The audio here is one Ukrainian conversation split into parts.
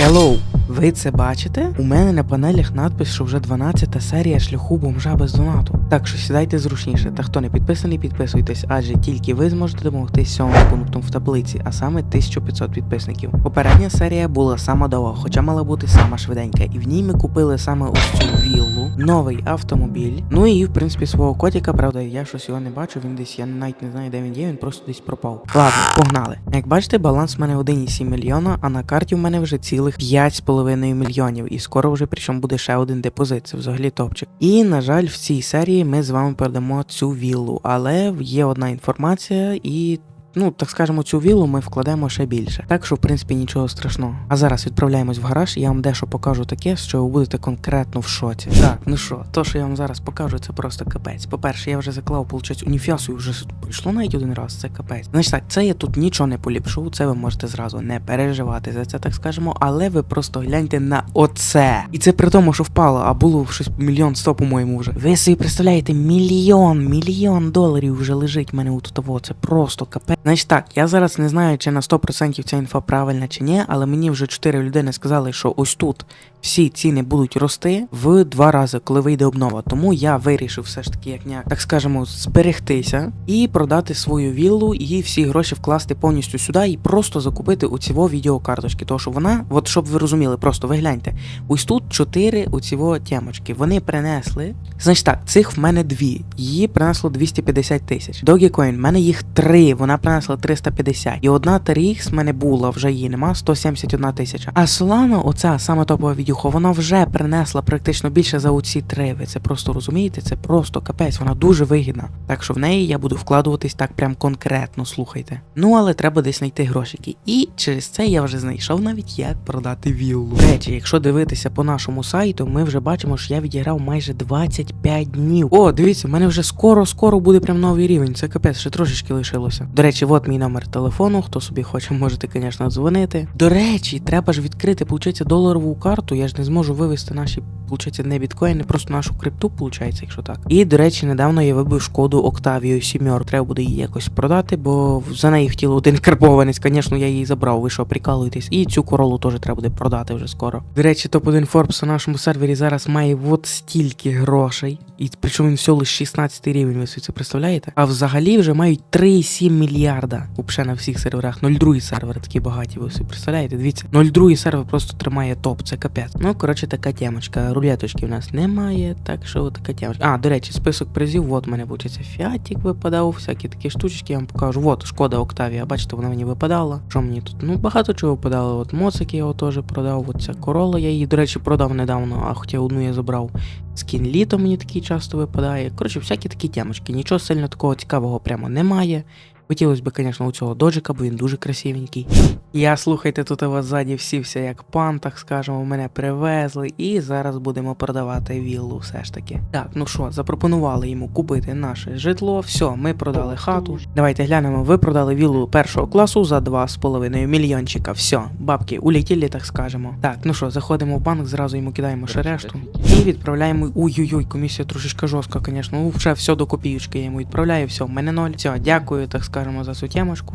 Hello! Ви це бачите? У мене на панелях надпис, що вже 12-та серія шляху бомжа без донату. Так що сідайте зручніше, та хто не підписаний, підписуйтесь, адже тільки ви зможете домогтись сьомим пунктом в таблиці, а саме 1500 підписників. Попередня серія була сама довга, хоча мала бути сама швиденька, і в ній ми купили саме ось цю віллу, новий автомобіль. Ну і в принципі свого котика, правда, я щось його не бачу, він десь, я навіть не знаю, де він є, він просто десь пропав. Ладно, погнали. Як бачите, баланс в мене 1,7 мільйона, а на карті в мене вже цілих 5,5 мільйонів. І скоро вже причому буде ще один депозит. Це взагалі топчик. І на жаль, в цій серії ми з вами передамо цю віллу, але є одна інформація і. Ну, так скажемо, цю віллу ми вкладемо ще більше. Так що, в принципі, нічого страшного. А зараз відправляємось в гараж, і я вам дещо покажу таке, що ви будете конкретно в шоці. Так, ну що, то, що я вам зараз покажу, це просто капець. По-перше, я вже заклав, получать, уніфіасу вже прийшло навіть один раз, це капець. Значить так, це я тут нічого не поліпшу, це ви можете зразу не переживати за це, так скажемо, але ви просто гляньте на оце. І це при тому, що впало, а було щось мільйон сто, по-моєму, вже. Ви собі представляєте, мільйон, мільйон доларів вже лежить в мене у того. Це просто капець. Значить так, я зараз не знаю, чи на 100% ця інфа правильна чи ні, але мені вже 4 людини сказали, що ось тут всі ціни будуть рости в два рази, коли вийде обнова. Тому я вирішив все ж таки, як няк, так скажемо, зберегтися і продати свою віллу і всі гроші вкласти повністю сюди і просто закупити у цього відеокарточки. Тому що вона, от щоб ви розуміли, просто ви гляньте, ось тут 4 у цього темочки. Вони принесли. Значить так, цих в мене дві. Її принесло 250 тисяч. Dogecoin, в мене їх три, вона принесла 350. І одна TRX в мене була, вже її нема, 171 тисяча. А Solana, оця саме топова відюха, вона вже принесла практично більше за оці три. Ви це просто розумієте? Це просто капець, вона дуже вигідна. Так що в неї я буду вкладуватись так прям конкретно, слухайте. Ну але треба десь знайти грошики. І через це я вже знайшов навіть як продати віллу. Речі, якщо дивитися по нашому сайту, ми вже бачимо, що я відіграв майже 25 днів. О, дивіться, в мене вже скоро-скоро буде прям новий рівень. Це капець, ще трошечки лишилося. До речі, от мій номер телефону. Хто собі хоче, можете, звісно, дзвонити. До речі, треба ж відкрити, получається, доларову карту. Я ж не зможу вивести наші, получається, не біткоїни, просто нашу крипту, получається, якщо так. І, до речі, недавно я вибив шкоду Octavio 7. Треба буде її якось продати, бо за неї хотів один карбованець. Звісно, я її забрав. Ви що, прикалуєтесь? І цю королу теж треба буде продати вже скоро. До речі, топ-1 Forbes на нашому сервері зараз має от стільки грошей. І причому він всього лише 16 рівень, ви собі це представляєте? А взагалі вже мають 3,7 мільярда. Взагалі на всіх серверах. 0,2 сервер такі багаті, ви собі представляєте? Дивіться, 0,2 сервер просто тримає топ, це капець. Ну, коротше, така темочка. Рулеточки в нас немає, так що така темочка. А, до речі, список призів, от мене виходить, фіатік випадав, всякі такі штучки, я вам покажу. От, шкода Октавія, бачите, вона мені випадала. Що мені тут? Ну, багато чого випадало. От моцик я його теж продав, от ця корола, я її, до речі, продав недавно, а хоча одну я забрав. Скін літо мені такий часто випадає. Коротше, всякі такі темочки. Нічого сильно такого цікавого прямо немає. Хотілося б, звісно, у цього доджика, бо він дуже красивенький. Я слухайте, тут у вас ззаді всівся як пан, так скажемо, мене привезли, і зараз будемо продавати віллу все ж таки. Так, ну що, запропонували йому купити наше житло. Все, ми продали хату. Давайте глянемо, ви продали віллу першого класу за 2,5 мільйончика. Все, бабки улетіли, так скажемо. Так, ну що, заходимо в банк, зразу йому кидаємо ще решту. І відправляємо. Ой-ой-ой, комісія трошечки жорстка, звісно. Ну, вже все до копійочки я йому відправляю. Все, в мене ноль. Все, дякую, так скажемо, за цю.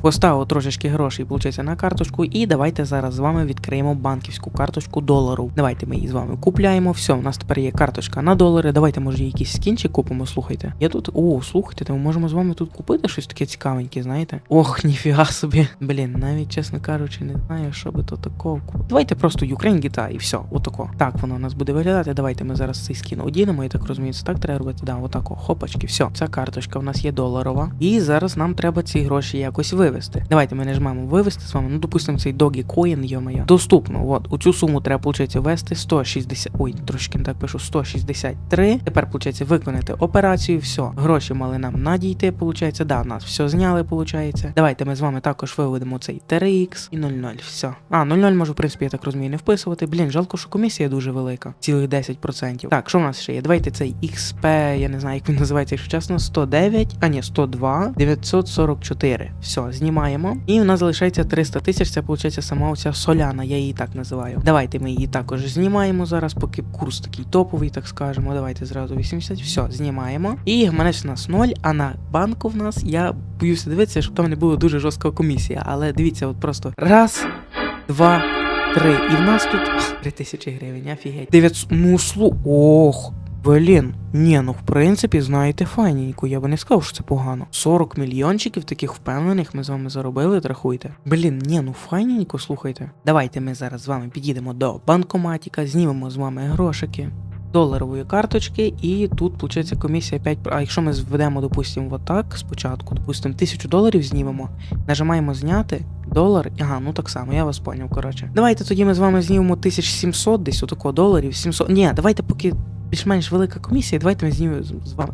Поставив трошечки грошей, виходить, на карточку. І давайте зараз з вами відкриємо банківську карточку долару. Давайте ми її з вами купляємо. Все, у нас тепер є карточка на долари. Давайте, може, якийсь скінчик купимо, слухайте. Я тут. О, слухайте, то ми можемо з вами тут купити щось таке цікавеньке, знаєте? Ох, ніфіга собі. Блін, навіть чесно кажучи, не знаю, що би то такого. Давайте просто Ukraine Гіта і все, отако. Так воно у нас буде виглядати. Давайте ми зараз цей скін одінемо, я так розумію, це так треба робити. Да, отако, хопачки, все. Ця карточка в нас є доларова. І зараз нам треба ці гроші якось вивести. Давайте ми нажмемо вивести з вами. Ну, допустимо, цей Dogecoin, йо-моє. Доступно. От, у цю суму треба, виходить, ввести 160. Ой, трошки не так пишу, 163. Тепер, виходить, виконати операцію. Все. Гроші мали нам надійти, виходить. Да, нас все зняли, виходить. Давайте ми з вами також виведемо цей TRX і 00. Все. А, 00 можу, в принципі, я так розумію, не вписувати. Блін, жалко, що комісія дуже велика. Цілих 10%. Так, що в нас ще є? Давайте цей XP, я не знаю, як він називається, якщо чесно, 109, а ні, 102, 944. Все, знімаємо. І у нас залишається 300 тисяч. Це виходить сама оця соляна, я її так називаю. Давайте ми її також знімаємо зараз, поки курс такий топовий, так скажемо. Давайте зразу 80. Все, знімаємо. І гаманець у нас 0, а на банку в нас я боюся дивитися, щоб там не було дуже жорстка комісія. Але дивіться, от просто раз, два. три. І в нас тут 3 тисячі гривень, офігеть. 900, ну слу, ох. Блін, ні, ну в принципі, знаєте, файненько, я би не сказав, що це погано. 40 мільйончиків таких впевнених ми з вами заробили, рахуйте. Блін, ні, ну файненько, слухайте. Давайте ми зараз з вами підійдемо до банкоматіка, знімемо з вами грошики. Доларової карточки, і тут виходить комісія 5. А якщо ми зведемо, допустимо, отак спочатку, допустимо, 1000 доларів знімемо, нажимаємо зняти долар. Ага, ну так само, я вас поняв, коротше. Давайте тоді ми з вами знімемо 1700 десь отако доларів, 700. Ні, давайте поки більш-менш велика комісія, давайте ми знімемо з вами.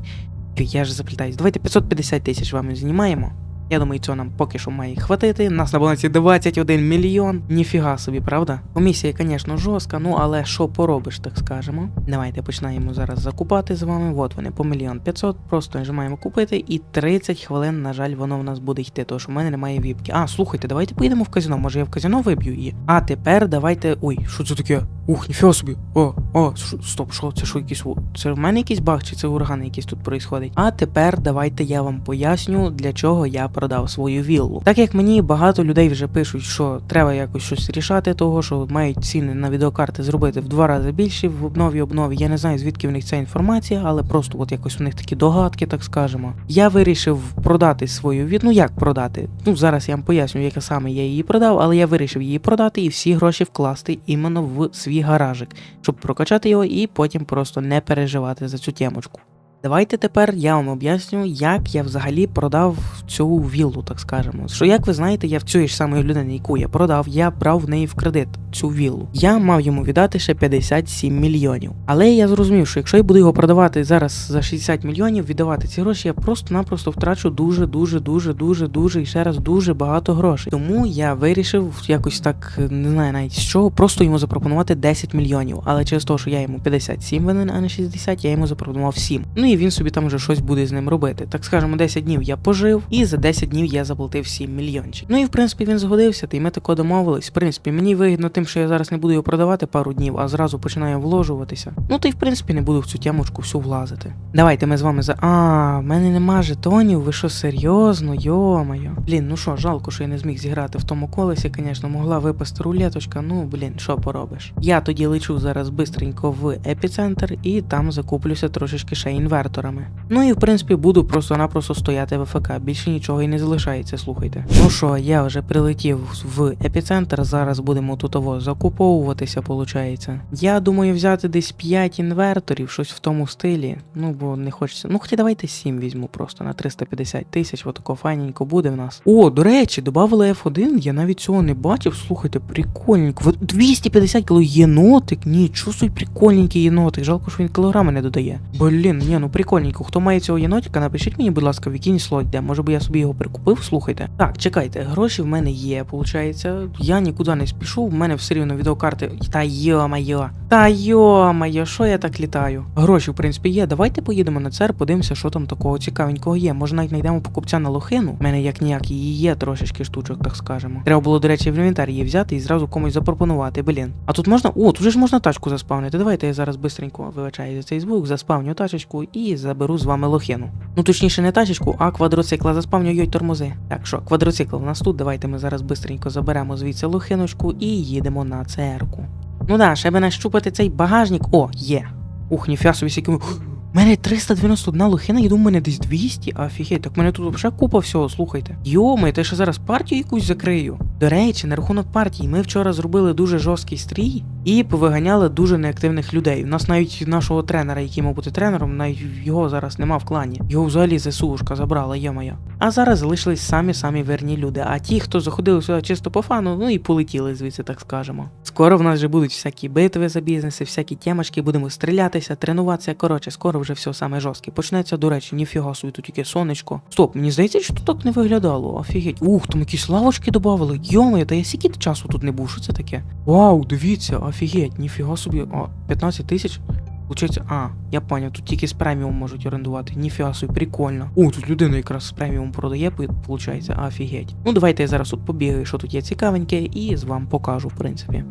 Я ж заплітаюсь. Давайте 550 тисяч вами знімаємо. Я думаю, цього нам поки що має хватити. Нас на балансі 21 мільйон. Ніфіга собі, правда? Комісія, звісно, жорстка, ну але що поробиш, так скажемо. Давайте починаємо зараз закупати з вами. От вони по мільйон 500, просто нажимаємо купити, і 30 хвилин, на жаль, воно в нас буде йти, тому що в мене немає віпки. А, слухайте, давайте поїдемо в казино. Може я в казино виб'ю її. А тепер давайте. Ой, що це таке? Ух, ніфіга собі. О, о, стоп, що це що якийсь у- Це в мене якийсь баг, чи це ураган якийсь тут происходить? А тепер давайте я вам поясню, для чого я продав свою віллу. Так як мені багато людей вже пишуть, що треба якось щось рішати, того що мають ціни на відеокарти зробити в два рази більше в обнові обнові. Я не знаю звідки в них ця інформація, але просто от якось у них такі догадки, так скажемо. Я вирішив продати свою від. Ну як продати? Ну зараз я вам поясню, яка саме я її продав, але я вирішив її продати і всі гроші вкласти іменно в свій гаражик, щоб прокачати його і потім просто не переживати за цю темочку. Давайте тепер я вам об'ясню, як я взагалі продав цю віллу, так скажемо. Що як ви знаєте, я в цієї ж самої людини, яку я продав, я брав в неї в кредит цю віллу. Я мав йому віддати ще 57 мільйонів. Але я зрозумів, що якщо я буду його продавати зараз за 60 мільйонів, віддавати ці гроші, я просто-напросто втрачу дуже, дуже, дуже, дуже, дуже і ще раз дуже багато грошей. Тому я вирішив якось так, не знаю навіть з чого, просто йому запропонувати 10 мільйонів. Але через те, що я йому 57 винен, а не 60, я йому запропонував 7. Ну і він собі там вже щось буде з ним робити. Так скажемо, 10 днів я пожив, і за 10 днів я заплатив 7 мільйончик. Ну і в принципі він згодився, та й ми тако домовились. В принципі, мені вигідно тим, що я зараз не буду його продавати пару днів, а зразу починаю вложуватися. Ну та й в принципі не буду в цю тямочку всю влазити. Давайте ми з вами за. А, в мене нема жетонів, ви що серйозно? Йо-моє. Блін, ну що, жалко, що я не зміг зіграти в тому колесі, звісно, могла випасти рулеточка. Ну блін, що поробиш. Я тоді лечу зараз бистренько в епіцентр і там закуплюся трошечки ще інверторами. Ну і в принципі буду просто-напросто стояти в ФК. Більше нічого і не залишається, слухайте. Ну що, я вже прилетів в епіцентр. Зараз будемо тут ово закуповуватися, виходить. Я думаю взяти десь 5 інверторів, щось в тому стилі. Ну бо не хочеться. Ну хоча давайте 7 візьму просто на 350 тисяч, отако файненько буде в нас. О, до речі, додали F1, я навіть цього не бачив. Слухайте, прикольненько. 250 кіло єнотик? Нічого собі прикольненький єнотик. Жалко, що він кілограми не додає. Блін, ні, ну прикольненько. Хто має цього єнотика, напишіть мені, будь ласка, в який слот де. Може би я собі його прикупив, слухайте. Так, чекайте, гроші в мене є, виходить. Я нікуди не спішу, в мене все рівно відеокарти. Та йо-майо. Та йо-майо, що я так літаю? Гроші, в принципі, є. Давайте поїдемо на цер, подивимося, що там такого цікавенького є. Може навіть знайдемо покупця на лохину. У мене як ніяк її є трошечки штучок, так скажемо. Треба було, до речі, в інвентар її взяти і зразу комусь запропонувати. Блін. А тут можна. О, тут же ж можна тачку заспавнити. Давайте я зараз бистренько вибачаю за цей звук, заспавню тачечку і заберу з вами лохину. Ну точніше, не тачечку, а квадроцикла заспавню йой тормози. Так що, квадроцикл у нас тут. Давайте ми зараз бистренько заберемо звідси лохиночку і їдемо на ЦР-ку. Ну да, ще би нащупати цей багажник. О, є. Ух, ніфіга собі сяким. У мене 391 лохина, я думаю, мене десь 200. Офігеть, так мене тут взагалі купа всього, слухайте. Йоми, ти ще зараз партію якусь закрию. До речі, на рахунок партії, ми вчора зробили дуже жорсткий стрій і повиганяли дуже неактивних людей. У нас навіть нашого тренера, який мав бути тренером, навіть його зараз нема в клані. Його взагалі ЗСУшка забрала, йомая. А зараз залишились самі самі вірні люди. А ті, хто заходили сюди чисто по фану, ну і полетіли звідси, так скажемо. Скоро в нас вже будуть всякі битви за бізнеси, всякі темочки, будемо стрілятися, тренуватися. Коротше, скоро вже все саме жорстке. Почнеться, до речі, ніфіга собі тут яке сонечко. Стоп, мені здається, що так не виглядало. Офігеть. Ух, там якісь лавочки додавали. Йоми, та я скільки часу тут не був, що це таке? Вау, дивіться, офігеть, ніфіга собі. О, 15 тисяч. Получається, а, я поняв, тут тільки з преміум можуть орендувати. Ніфіга собі, прикольно. О, тут людина якраз з преміум продає, виходить, офігеть. Ну давайте я зараз тут побігаю, що тут є цікавеньке, і з вам покажу, в принципі.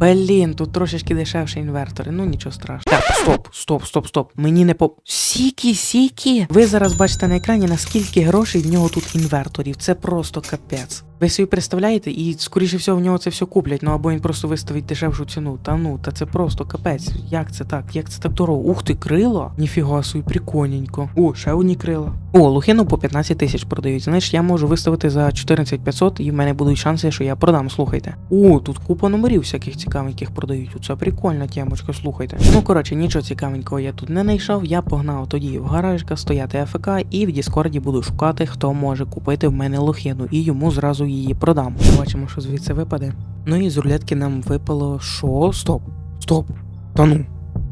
Блін, тут трошечки дешевше інвертори, ну нічого страшного. Так, стоп, стоп, стоп, стоп. Мені не по. Сікі, сікі. Ви зараз бачите на екрані, наскільки грошей в нього тут інверторів. Це просто капець. Ви собі представляєте, і скоріше всього в нього це все куплять, ну або він просто виставить дешевшу ціну. Та ну, та це просто капець. Як це так? Як це так дорого? Ух ти, крила? Ніфіга собі, прикольненько. О, ще одні крила. О, лухину по 15 тисяч продають. Знаєш, я можу виставити за 14 500 і в мене будуть шанси, що я продам, слухайте. О, тут купа номерів всяких цікавеньких продають. Це прикольна темочка, слухайте. Ну коротше, нічого цікавенького я тут не знайшов. Я погнав тоді в гаражка стояти АФК і в Діскорді буду шукати, хто може купити в мене лохину, і йому зразу її продам. Бачимо, що звідси випаде. Ну і з рулетки нам випало що? Стоп. Стоп. Та ну.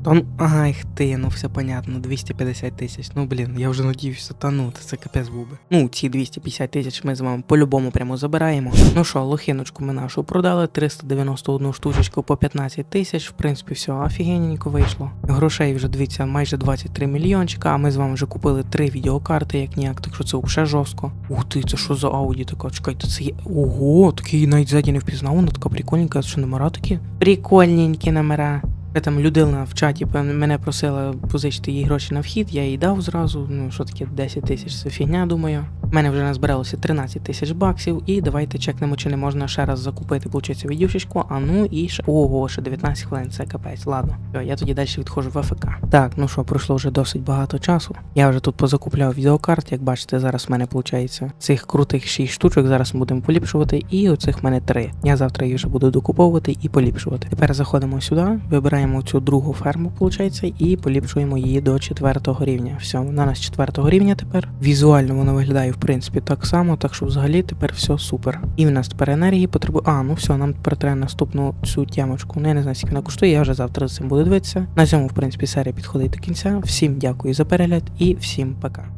Та ну, ай ти, ну все понятно, 250 тисяч. Ну блін, я вже надіюся, та ну, це капець був би. Ну, ці 250 тисяч ми з вами по-любому прямо забираємо. Ну що, лохиночку ми нашу продали, 391 штучечку по 15 тисяч. В принципі, все офігенненько вийшло. Грошей вже дивіться, майже 23 мільйончика, а ми з вами вже купили три відеокарти, як ніяк, так що це взагалі жорстко. Ух ти, це що за ауді така? Чекайте, це є. Ого, такий навіть ззаді не впізнав, вона така прикольненька, що номера такі? Прикольненькі номера. Там людина в чаті мене просила позичити їй гроші на вхід, я їй дав зразу. Ну що таке 10 тисяч, це фігня, думаю. Мене вже назбиралося 13 тисяч баксів, і давайте чекнемо, чи не можна ще раз закупити, получиться відюшечку. А ну і ще. Ого, ще 19 хвилин, це капець. Ладно, я тоді далі відходжу в АФК. Так, ну що, пройшло вже досить багато часу. Я вже тут позакупляв відеокарт, як бачите, зараз в мене виходить цих крутих 6 штучок. Зараз ми будемо поліпшувати, і оцих в мене 3. Я завтра їх вже буду докуповувати і поліпшувати. Тепер заходимо сюди, вибираємо цю другу ферму, виходить, і поліпшуємо її до 4 рівня. Все, вона у нас 4 рівня тепер. Візуально вона виглядає в принципі так само, так що взагалі тепер все супер. І в нас тепер енергії потребує. А, ну все, нам тепер треба наступну цю тямочку. Ну я не знаю, скільки вона коштує, я вже завтра за цим буду дивитися. На цьому, в принципі, серія підходить до кінця. Всім дякую за перегляд і всім пока.